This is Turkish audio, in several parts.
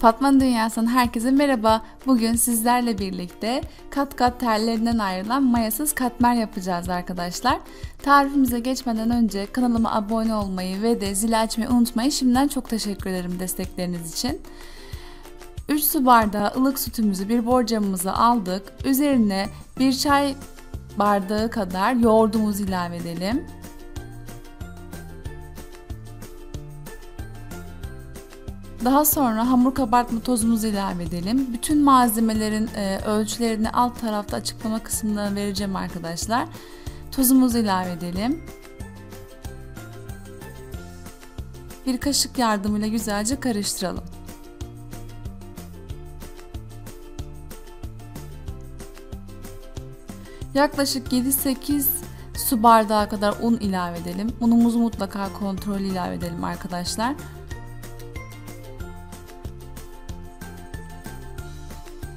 Fatma Dünyası'ndan herkese merhaba. Bugün sizlerle birlikte kat kat terlerinden ayrılan mayasız katmer yapacağız arkadaşlar. Tarifimize geçmeden önce kanalıma abone olmayı ve de zil açmayı unutmayın. Şimdiden çok teşekkür ederim destekleriniz için. 3 su bardağı ılık sütümüzü bir borcamımıza aldık. Üzerine bir çay bardağı kadar yoğurdumuzu ilave edelim. Daha sonra hamur kabartma tozumuzu ilave edelim. Bütün malzemelerin e, ölçülerini alt tarafta açıklama kısmında vereceğim arkadaşlar. Tuzumuzu ilave edelim. Bir kaşık yardımıyla güzelce karıştıralım. Yaklaşık 7-8 su bardağı kadar un ilave edelim. Unumuzu mutlaka kontrol ilave edelim arkadaşlar.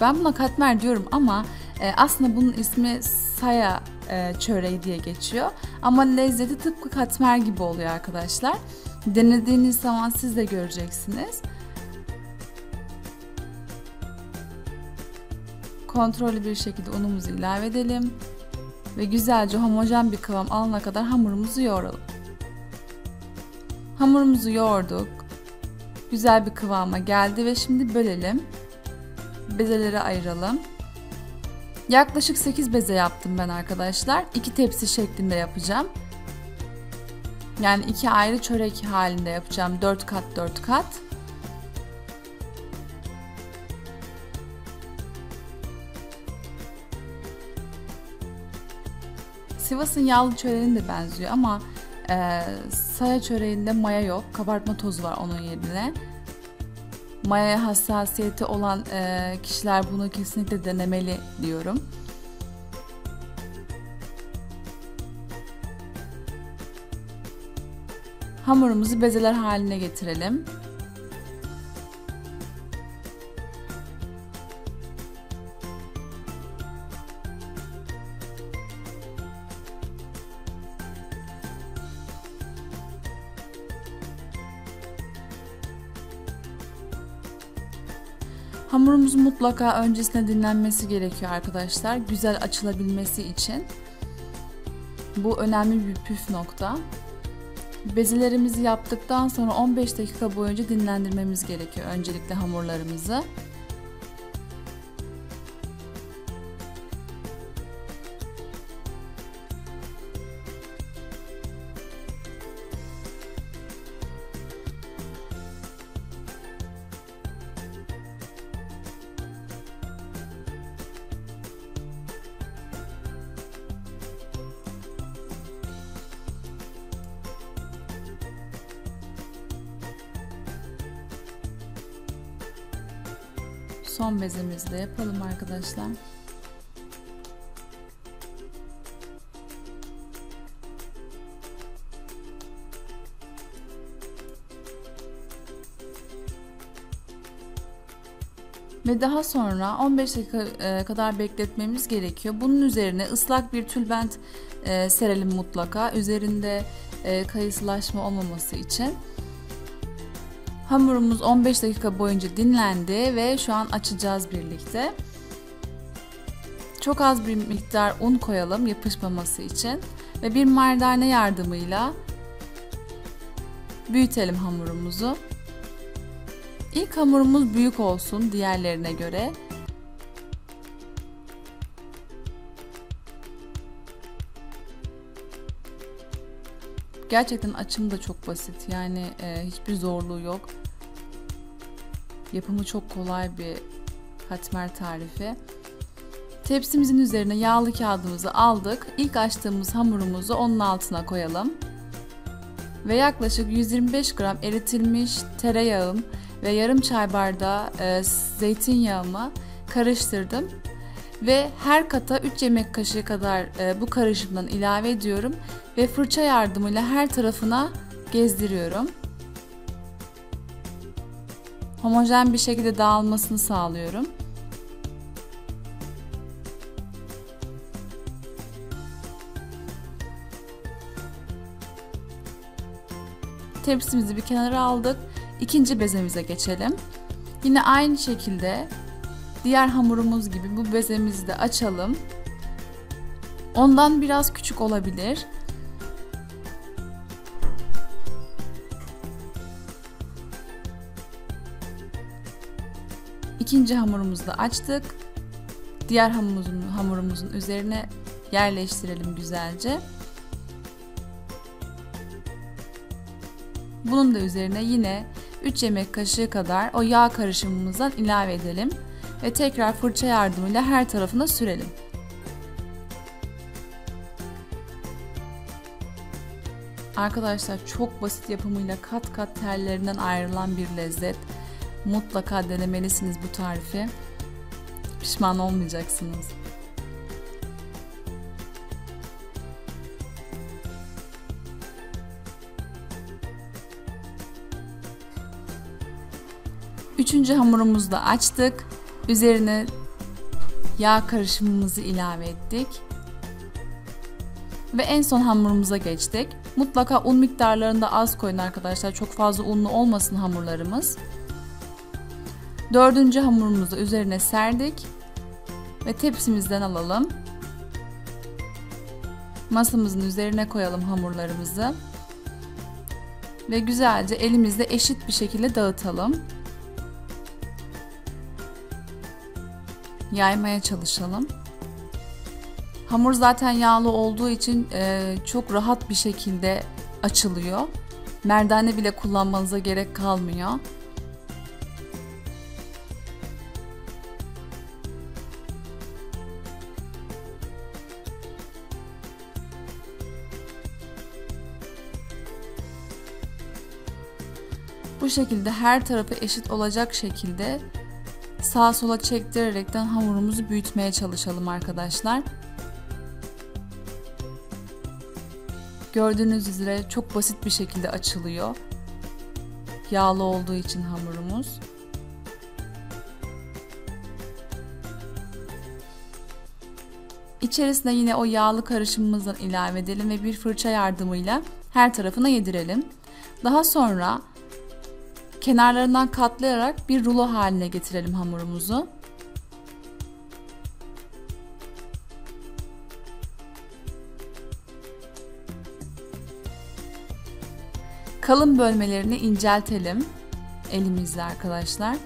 Ben buna katmer diyorum ama e, aslında bunun ismi saya e, çöreği diye geçiyor. Ama lezzeti tıpkı katmer gibi oluyor arkadaşlar. Denediğiniz zaman siz de göreceksiniz. Kontrollü bir şekilde unumuzu ilave edelim. Ve güzelce homojen bir kıvam alana kadar hamurumuzu yoğuralım. Hamurumuzu yoğurduk. Güzel bir kıvama geldi ve şimdi bölelim bezelere ayıralım. Yaklaşık 8 beze yaptım ben arkadaşlar. 2 tepsi şeklinde yapacağım. Yani iki ayrı çörek halinde yapacağım. 4 kat 4 kat. Sivas'ın yağlı çöreğine de benziyor ama e, saya çöreğinde maya yok. Kabartma tozu var onun yerine mayaya hassasiyeti olan e, kişiler bunu kesinlikle denemeli diyorum. Hamurumuzu bezeler haline getirelim. Hamurumuz mutlaka öncesinde dinlenmesi gerekiyor arkadaşlar. Güzel açılabilmesi için. Bu önemli bir püf nokta. Bezelerimizi yaptıktan sonra 15 dakika boyunca dinlendirmemiz gerekiyor öncelikle hamurlarımızı. Son bezimizde yapalım arkadaşlar. Ve daha sonra 15 dakika e, kadar bekletmemiz gerekiyor. Bunun üzerine ıslak bir tülbent e, serelim mutlaka. Üzerinde e, kayısılaşma olmaması için. Hamurumuz 15 dakika boyunca dinlendi ve şu an açacağız birlikte. Çok az bir miktar un koyalım yapışmaması için ve bir merdane yardımıyla büyütelim hamurumuzu. İlk hamurumuz büyük olsun diğerlerine göre. Gerçekten açımı da çok basit. Yani e, hiçbir zorluğu yok. Yapımı çok kolay bir katmer tarifi. Tepsimizin üzerine yağlı kağıdımızı aldık. İlk açtığımız hamurumuzu onun altına koyalım. Ve yaklaşık 125 gram eritilmiş tereyağım ve yarım çay bardağı e, zeytinyağımı karıştırdım. Ve her kata 3 yemek kaşığı kadar e, bu karışımdan ilave ediyorum ve fırça yardımıyla her tarafına gezdiriyorum. Homojen bir şekilde dağılmasını sağlıyorum. Tepsimizi bir kenara aldık. İkinci bezemize geçelim. Yine aynı şekilde diğer hamurumuz gibi bu bezemizi de açalım. Ondan biraz küçük olabilir. İkinci hamurumuzu da açtık. Diğer hamurumuzun, hamurumuzun üzerine yerleştirelim güzelce. Bunun da üzerine yine 3 yemek kaşığı kadar o yağ karışımımızdan ilave edelim ve tekrar fırça yardımıyla her tarafına sürelim. Arkadaşlar çok basit yapımıyla kat kat terlerinden ayrılan bir lezzet. Mutlaka denemelisiniz bu tarifi. Pişman olmayacaksınız. Üçüncü hamurumuzu da açtık. Üzerine yağ karışımımızı ilave ettik. Ve en son hamurumuza geçtik. Mutlaka un miktarlarında az koyun arkadaşlar. Çok fazla unlu olmasın hamurlarımız. Dördüncü hamurumuzu üzerine serdik. Ve tepsimizden alalım. Masamızın üzerine koyalım hamurlarımızı. Ve güzelce elimizde eşit bir şekilde dağıtalım. Yaymaya çalışalım. Hamur zaten yağlı olduğu için e, çok rahat bir şekilde açılıyor. Merdane bile kullanmanıza gerek kalmıyor. Bu şekilde her tarafı eşit olacak şekilde sağa sola çektirerekten hamurumuzu büyütmeye çalışalım arkadaşlar. Gördüğünüz üzere çok basit bir şekilde açılıyor. Yağlı olduğu için hamurumuz. İçerisine yine o yağlı karışımımızdan ilave edelim ve bir fırça yardımıyla her tarafına yedirelim. Daha sonra Kenarlarından katlayarak bir rulo haline getirelim hamurumuzu. Kalın bölmelerini inceltelim elimizle arkadaşlar.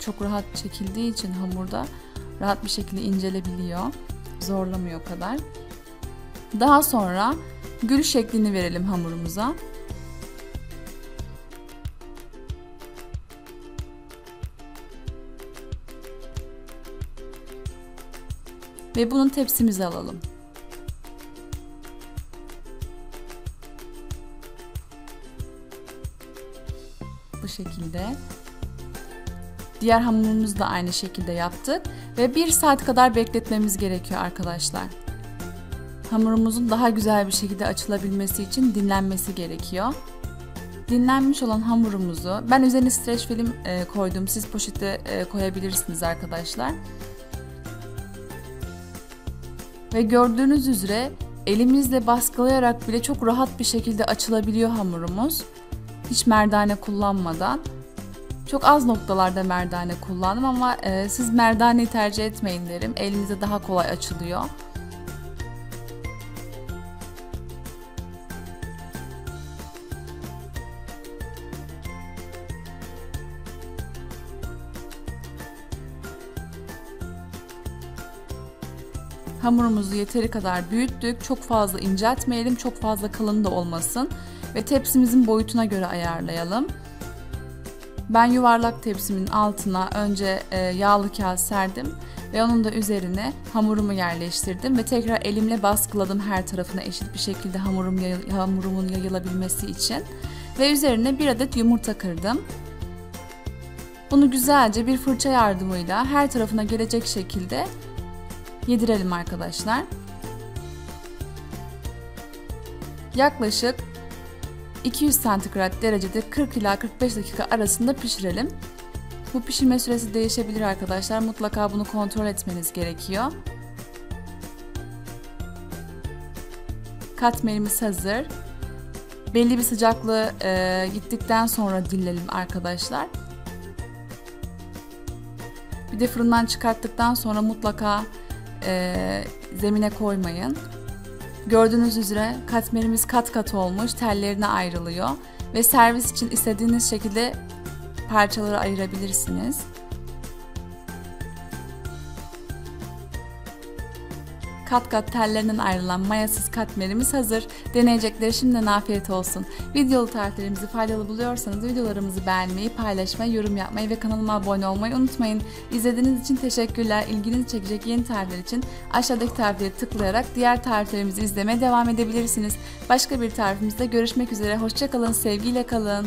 Çok rahat çekildiği için hamurda rahat bir şekilde incelebiliyor. Zorlamıyor kadar. Daha sonra gül şeklini verelim hamurumuza. Ve bunun tepsimize alalım. Bu şekilde. Diğer hamurumuzu da aynı şekilde yaptık ve bir saat kadar bekletmemiz gerekiyor arkadaşlar hamurumuzun daha güzel bir şekilde açılabilmesi için dinlenmesi gerekiyor. Dinlenmiş olan hamurumuzu ben üzerine streç film e, koydum. Siz poşete e, koyabilirsiniz arkadaşlar. Ve gördüğünüz üzere elimizle baskılayarak bile çok rahat bir şekilde açılabiliyor hamurumuz. Hiç merdane kullanmadan. Çok az noktalarda merdane kullandım ama e, siz merdaneyi tercih etmeyin derim. Elinizde daha kolay açılıyor. Hamurumuzu yeteri kadar büyüttük. Çok fazla inceltmeyelim, çok fazla kalın da olmasın. Ve tepsimizin boyutuna göre ayarlayalım. Ben yuvarlak tepsimin altına önce e, yağlı kağıt serdim ve onun da üzerine hamurumu yerleştirdim ve tekrar elimle baskıladım her tarafına eşit bir şekilde hamurum hamurumun yayılabilmesi için ve üzerine bir adet yumurta kırdım. Bunu güzelce bir fırça yardımıyla her tarafına gelecek şekilde yedirelim arkadaşlar. Yaklaşık 200 santigrat derecede 40 ila 45 dakika arasında pişirelim. Bu pişirme süresi değişebilir arkadaşlar. Mutlaka bunu kontrol etmeniz gerekiyor. Katmerimiz hazır. belli bir sıcaklığı e, gittikten sonra dilelim arkadaşlar. Bir de fırından çıkarttıktan sonra mutlaka e, zemine koymayın. Gördüğünüz üzere katmerimiz kat kat olmuş, tellerine ayrılıyor ve servis için istediğiniz şekilde parçaları ayırabilirsiniz. Kat kat tellerinden ayrılan mayasız katmerimiz hazır. Deneyecekleri şimdiden afiyet olsun. Videolu tariflerimizi faydalı buluyorsanız videolarımızı beğenmeyi, paylaşmayı, yorum yapmayı ve kanalıma abone olmayı unutmayın. İzlediğiniz için teşekkürler. İlginizi çekecek yeni tarifler için aşağıdaki tarifleri tıklayarak diğer tariflerimizi izlemeye devam edebilirsiniz. Başka bir tarifimizde görüşmek üzere. Hoşçakalın, sevgiyle kalın.